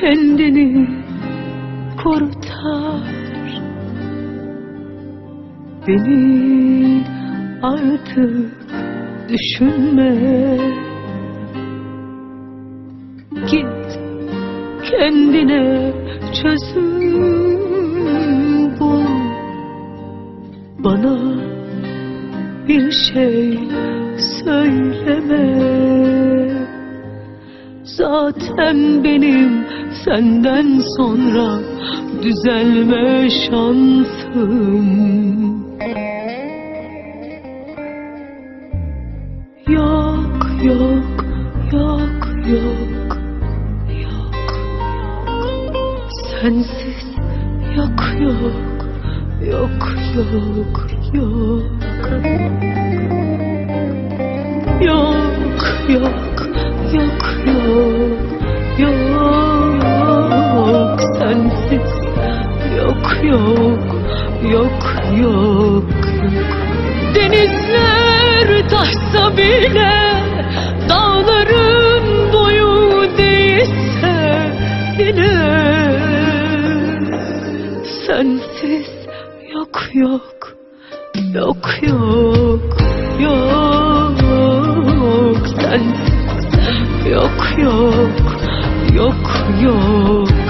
Kendini kurtar Beni artık düşünme. Git kendine çözüm bul. Bana bir şey söyleme Zaten benim senden sonra düzelme şansım. Yok yok yok yok yok. Sensiz yok yok yok yok yok. Yok yok yok yok yok sensiz. Yok yok yok yok yok. Denizler taşsa bile dağların boyu değilse yine sensiz yok yok yok yok yok sensiz yok yok yok yok